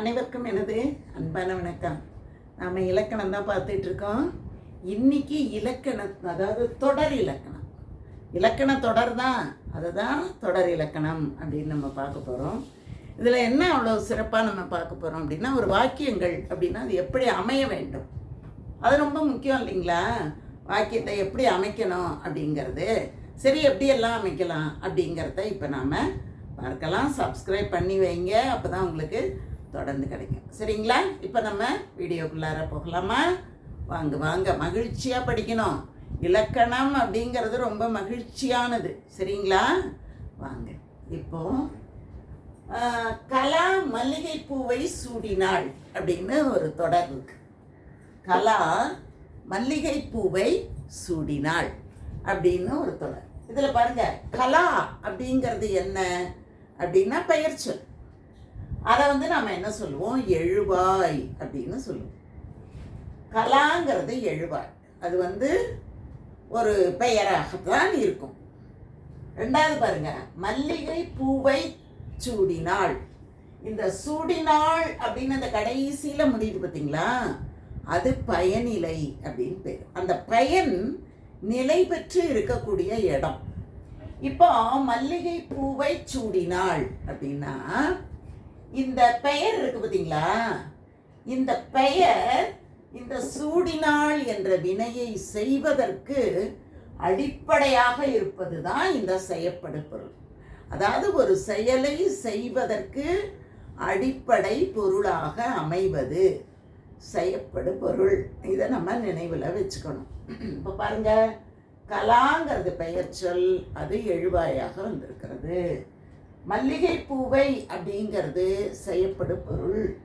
அனைவருக்கும் எனது அன்பான வணக்கம். நாம் இலக்கணம் தான் பார்த்துட்டு இருக்கோம் இன்னைக்கு இலக்கணம் அதாவது தொடர் இலக்கணம். இலக்கண தொடர் தான் அதுதான் தொடர் இலக்கணம் அப்படின்னு நம்ம பார்க்க போகிறோம் இதில் என்ன அவ்வளோ சிறப்பாக நம்ம பார்க்க போகிறோம் அப்படின்னா ஒரு வாக்கியங்கள் அப்படின்னா அது எப்படி அமைய வேண்டும்? அது ரொம்ப முக்கியம் இல்லைங்களா? வாக்கியத்தை எப்படி அமைக்கணும் அப்படிங்கிறது. சரி எப்படி எல்லாம் அமைக்கலாம் அப்படிங்கிறத இப்போ நாம் பார்க்கலாம். சப்ஸ்கிரைப் பண்ணி வைங்க. அப்போ தான் உங்களுக்கு தொடர்ந்து கிடைக்கும். சரிங்களா? இப்போ நம்ம வீடியோக்குள்ளார போகலாமா? வாங்க வாங்க. மகிழ்ச்சியாக படிக்கணும். இலக்கணம் அப்படிங்கிறது ரொம்ப மகிழ்ச்சியானது. சரிங்களா? வாங்க. இப்போ கலா மல்லிகை பூவை சூடினாள் அப்படின்னு ஒரு தொடர் இருக்கு. கலா மல்லிகை பூவை சூடினாள் அப்படின்னு ஒரு தொடர். இதில் பாருங்க கலா அப்படிங்கிறது என்ன? அப்படின்னா பெயர் சொல். அதை வந்து நாம் என்ன சொல்லுவோம்? எழுவாய் அப்படின்னு சொல்லுவோம். கலாங்கிறது எழுவாய். அது வந்து ஒரு பெயராகத்தான் இருக்கும். ரெண்டாவது பாருங்க மல்லிகை பூவை சூடினாள். இந்த சூடினாள் அப்படின்னு அந்த கடைசியில் முடியுது பார்த்தீங்களா அது பயனிலை அப்படின்னு பேர். அந்த பயன் நிலை பெற்று இருக்கக்கூடிய இடம். இப்போ மல்லிகை பூவை சூடினாள் அப்படின்னா இந்த பெயர் இருக்கு பார்த்தீங்களா? இந்த பெயர் இந்த சூடினாள் என்ற வினையை செய்வதற்கு அடிப்படையாக இருப்பது தான் இந்த செயப்படு பொருள். அதாவது ஒரு செயலை செய்வதற்கு அடிப்படை பொருளாக அமைவது செய்யப்படு பொருள். இதை நம்ம நினைவில் வச்சுக்கணும். இப்போ பாருங்க கலாங்கிறது பெயர் சொல் அது எழுவாயாக வந்திருக்கிறது. மல்லிகை பூவை அப்படிங்கிறது செய்யப்படு பொருள்.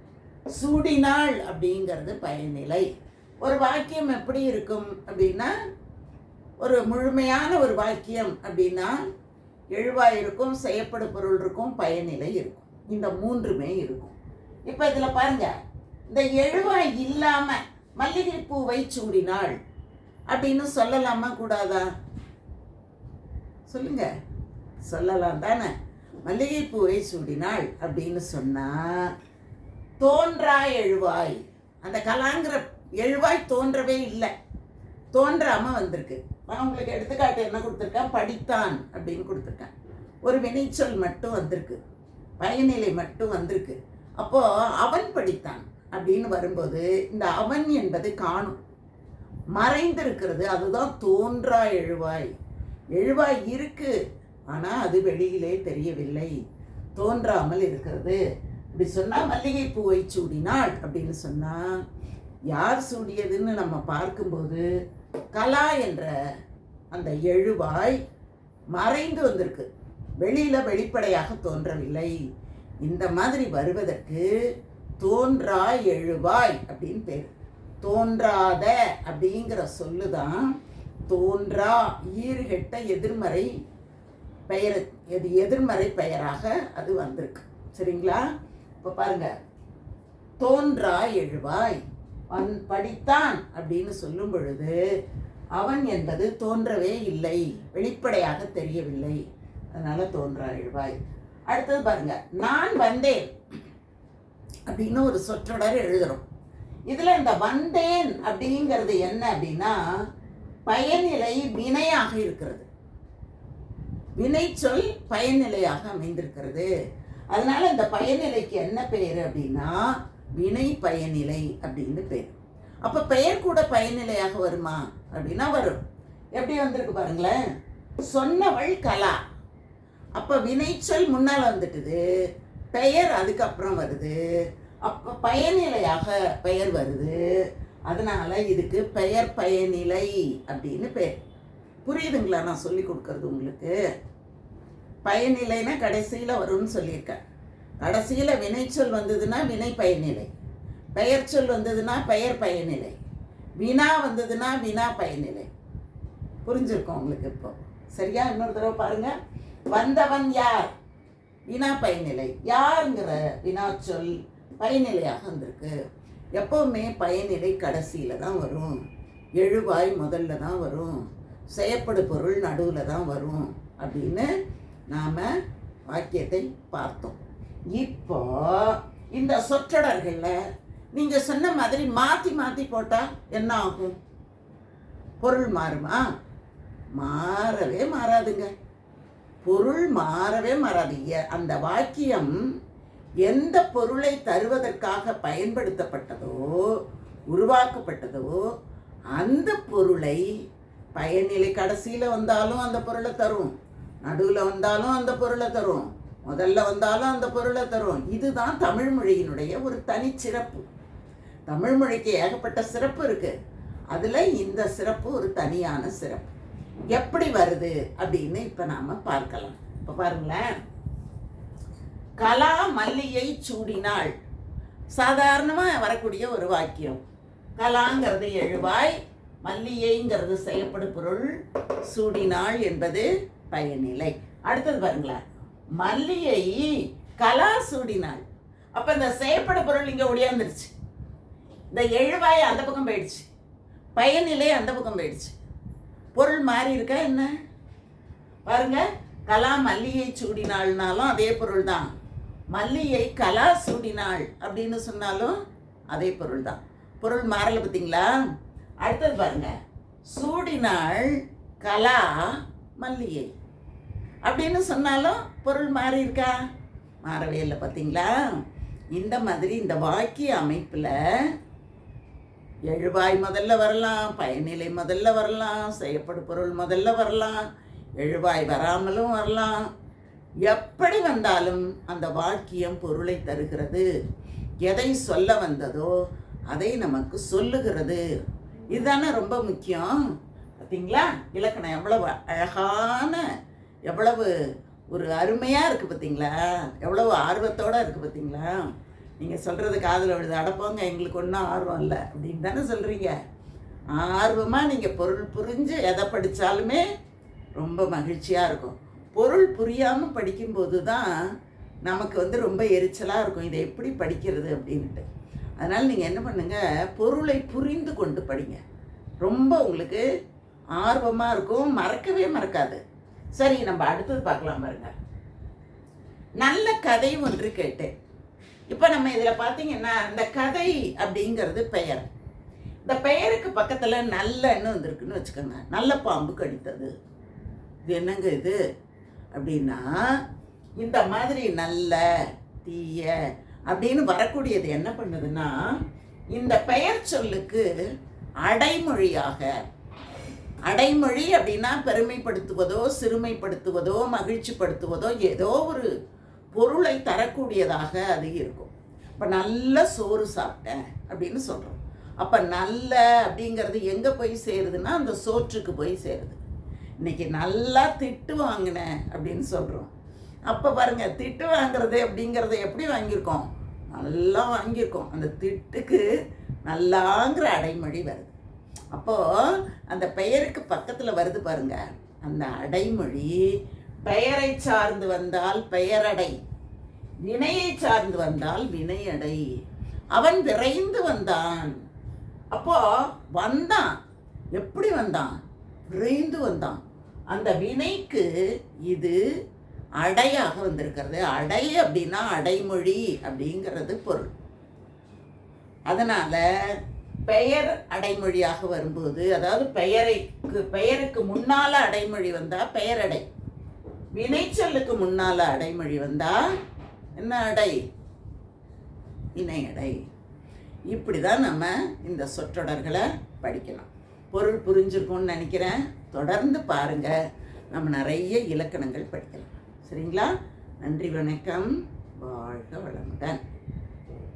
சூடினாள் அப்படிங்கிறது பயனிலை ஒரு வாக்கியம் எப்படி இருக்கும் அப்படின்னா ஒரு முழுமையான ஒரு வாக்கியம் அப்படின்னா எழுவாய் இருக்கும் செய்யப்படு பொருள் இருக்கும் பயனிலை இருக்கும். இந்த மூன்றுமே இருக்கும். இப்போ இதில் பாருங்க இந்த எழுவாய் இல்லாமல் மல்லிகை பூவை சூடினாள் அப்படின்னு சொல்லலாமா கூடாதா? சொல்லுங்க. சொல்லலாம் தானே. மல்லிகைப்பூவை சூடினாள் அப்படின்னு சொன்னால் தோன்றா எழுவாய். அந்த கலாங்கிற எழுவாய் தோன்றவே இல்லை. தோன்றாமல் வந்திருக்கு. நான் உங்களுக்கு எடுத்துக்காட்டு என்ன கொடுத்துருக்கேன்? படித்தான் அப்படின்னு கொடுத்துருக்கேன். ஒரு வினைச்சொல் மட்டும் வந்திருக்கு. பயனிலை மட்டும் வந்திருக்கு. அப்போது அவன் படித்தான் அப்படின்னு வரும்போது இந்த அவன் என்பது காணும். மறைந்திருக்கிறது அதுதான் தோன்றா எழுவாய். எழுவாய் இருக்கு. ஆனால் அது வெளியிலே தெரியவில்லை. தோன்றாமல் இருக்கிறது. இப்படி சொன்னால் மல்லிகை பூவை சூடினாள் அப்படின்னு சொன்னால் யார் சூடியதுன்னு நம்ம பார்க்கும்போது கலா என்ற அந்த எழுவாய் மறைந்து வந்திருக்கு. வெளியில் வெளிப்படையாக தோன்றவில்லை. இந்த மாதிரி வருவதற்கு தோன்றா எழுவாய் அப்படின்னு பேர். தோன்றாத அப்படிங்கிற சொல்லுதான் தோன்றா ஈறுகெட்ட எதிர்மறை பெயர் எது எதிர்மறை பெயராக அது வந்திருக்கு. சரிங்களா? இப்போ பாருங்க. தோன்றா எழுவாய் அவன் படித்தான் அப்படின்னு சொல்லும் பொழுது அவன் என்பது தோன்றவே இல்லை வெளிப்படையாக தெரியவில்லை. அதனால தோன்றா எழுவாய். அடுத்தது பாருங்க. நான் வந்தேன் அப்படின்னு ஒரு சொற்றொடர் எழுதுறோம். இதுல இந்த வந்தேன் அப்படிங்கிறது என்ன அப்படின்னா பயனிலை வினையாக இருக்கிறது. வினைச்சொல் பயனிலையாக அமைந்திருக்கிறது. அதனால இந்த பயனிலைக்கு என்ன பெயர் அப்படின்னா வினை பயனிலை அப்படின்னு பேர் அப்ப பெயர் கூட பயனிலையாக வருமா அப்படின்னா வரும். எப்படி வந்திருக்கு பாருங்களேன். சொன்னவள் கலா. அப்ப வினைச்சொல் முன்னால வந்துட்டுது பெயர் அதுக்கப்புறம் வருது. அப்ப பயனிலையாக பெயர் வருது. அதனால இதுக்கு பெயர் பயனிலை அப்படின்னு பேர் புரியுதுங்களா நான் சொல்லி கொடுக்கறது உங்களுக்கு? பயனிலைனா கடைசியில் வரும்னு சொல்லியிருக்கேன். கடைசியில் வினைச்சொல் வந்ததுன்னா வினை பயனிலை. பெயர்ச்சொல் வந்ததுன்னா பெயர் பயனிலை. வினா வந்ததுன்னா வினா பயனிலை. புரிஞ்சிருக்கோம் உங்களுக்கு இப்போ. சரியா? இன்னொரு தடவை பாருங்க. வந்தவன் யார்? வினா பயனிலை. யாருங்கிற வினாச்சொல் பயனிலையாக வந்திருக்கு. எப்பவுமே பயனிலை கடைசியில் தான் வரும். எழுவாய் முதல்ல தான் வரும். செயற்படு பொருள் நடுவில் தான் வரும் அப்படின்னு நாம் வாக்கியத்தை பார்த்தோம். இப்போ இந்த சொற்றொடர்களில் நீங்கள் சொன்ன மாதிரி மாற்றி மாற்றி போட்டால் என்ன ஆகும்? பொருள் மாறுமா? மாறவே மாறாதுங்க. பொருள் மாறவே மாறாது. அந்த வாக்கியம் எந்த பொருளை தருவதற்காக பயன்படுத்தப்பட்டதோ உருவாக்கப்பட்டதோ அந்த பொருளை பயனிலை கடைசியில் வந்தாலும் அந்த பொருளை தரும். நடுவில் வந்தாலும் அந்த பொருளை தரும். முதல்ல வந்தாலும் அந்த பொருளை தரும். இதுதான் தமிழ் மொழியினுடைய ஒரு தனிச்சிறப்பு. தமிழ் மொழிக்கு ஏகப்பட்ட சிறப்பு இருக்குது அதில் இந்த சிறப்பு ஒரு தனியான சிறப்பு. எப்படி வருது அப்படின்னு இப்போ நாம் பார்க்கலாம். இப்போ பாருங்களேன். கலா மல்லியை சூடினாள். சாதாரணமாக வரக்கூடிய ஒரு வாக்கியம். கலாங்கிறது எழுவாய் மல்லிகைங்கிறது செய்யப்படும் பொருள் சூடினாள் என்பது பயனிலை. அடுத்தது பாருங்களேன். மல்லியை கலா சூடினாள். அப்போ இந்த செய்யப்பட பொருள் இங்கே ஒடியாந்துருச்சு. இந்த எழுவாய் அந்த பக்கம் போயிடுச்சு. பயனிலை அந்த பக்கம் போயிடுச்சு. பொருள் மாறி இருக்கா என்ன? பாருங்க. கலா மல்லிகை சூடினாள்னாலும் அதே பொருள் தான். மல்லிகை கலா சூடினாள் அப்படின்னு சொன்னாலும் அதே பொருள் தான். பொருள் மாறல பார்த்தீங்களா அடுத்தது பாருங்க. சூடினாள் கலா மல்லிகை. அப்படின்னு சொன்னாலும் பொருள் மாறி இருக்கா? மாறவே இல்லை பார்த்தீங்களா இந்த மாதிரி இந்த வாக்கிய அமைப்பில் எழுவாய் முதல்ல வரலாம் பயனிலை முதல்ல வரலாம் செய்யப்படும் பொருள் முதல்ல வரலாம் எழுவாய் வராமலும் வரலாம். எப்படி வந்தாலும் அந்த வாக்கியம் பொருளை தருகிறது. எதை சொல்ல வந்ததோ அதை நமக்கு சொல்லுகிறது. இதுதானே ரொம்ப முக்கியம். பார்த்தீங்களா இலக்கணம் எவ்வளவு அழகான எவ்வளவு ஒரு அருமையாக இருக்குது பார்த்தீங்களா எவ்வளவு ஆர்வத்தோடு இருக்குது பார்த்தீங்களா நீங்கள் சொல்கிறது காதில் விழுது. அடப்போங்க எங்களுக்கு ஒன்றும் ஆர்வம் இல்லை அப்படின்னு தானே சொல்கிறீங்க ஆர்வமாக நீங்கள் பொருள் புரிஞ்சு எதை படித்தாலுமே ரொம்ப மகிழ்ச்சியாக இருக்கும். பொருள் புரியாமல் படிக்கும்போது தான் நமக்கு வந்து ரொம்ப எரிச்சலாக இருக்கும். இதை எப்படி படிக்கிறது அப்படின்ட்டு. அதனால் நீங்கள் என்ன பண்ணுங்கள் பொருளை புரிந்து கொண்டு படிங்க. ரொம்ப உங்களுக்கு ஆர்வமாக இருக்கும் மறக்கவே மறக்காது. சரி நம்ம அடுத்தது பார்க்கலாம் பாருங்க. நல்ல கதை ஒன்று கேட்டேன். இப்போ நம்ம இதில் பார்த்தீங்கன்னா இந்த கதை அப்படிங்கிறது பெயர். இந்த பெயருக்கு பக்கத்தில் நல்லன்னு வந்திருக்குன்னு வச்சுக்கோங்க. நல்ல பாம்பு கடித்தது. இது என்னங்க இது? அப்படின்னா இந்த மாதிரி நல்ல தீய அப்படின்னு வரக்கூடியது என்ன பண்ணுதுன்னா இந்த பெயர் சொல்லுக்கு அடைமொழியாக அடைமொழி அப்படின்னா பெருமைப்படுத்துவதோ சிறுமைப்படுத்துவதோ மகிழ்ச்சிப்படுத்துவதோ ஏதோ ஒரு பொருளை தரக்கூடியதாக அது இருக்கும். இப்போ நல்ல சோறு சாப்பிட்டேன் அப்படின்னு சொல்கிறோம் அப்போ நல்ல அப்படிங்கிறது எங்கே போய் சேருதுன்னா அந்த சோற்றுக்கு போய் சேருது. இன்னைக்கு நல்லா திட்டு வாங்கினேன் அப்படின்னு சொல்கிறோம் அப்போ பாருங்க திட்டு வாங்குறது அப்படிங்கிறத எப்படி வாங்கியிருக்கோம்? நல்லா வாங்கியிருக்கோம். அந்த திட்டுக்கு நல்லாங்கிற அடைமொழி வருது. அப்போது அந்த பெயருக்கு பக்கத்தில் வருது பாருங்க. அந்த அடைமொழி பெயரை சார்ந்து வந்தால் பெயரடை வினையை சார்ந்து வந்தால் வினையடை. அவன் விரைந்து வந்தான். அப்போ வந்தான். எப்படி வந்தான்? விரைந்து வந்தான். அந்த வினைக்கு இது அடையாக வந்திருக்கிறது. அடை அப்படின்னா அடைமொழி அப்படிங்கிறது பொருள். அதனால பெயர் அடைமொழியாக வரும்போது அதாவது பெயரைக்கு பெயருக்கு முன்னால அடைமொழி வந்தால் பெயரடை. வினைச்சொல்லுக்கு முன்னால அடைமொழி வந்தால் என்ன அடை? இணையடை. இப்படி தான் நம்ம இந்த சொற்றொடர்களை படிக்கலாம். பொருள் புரிஞ்சிருக்கும்னு நினைக்கிறேன். தொடர்ந்து பாருங்க. நம்ம நிறைய இலக்கணங்கள் படிக்கலாம். சரிங்களா? நன்றி வணக்கம். வாழ்க வளமுடன்.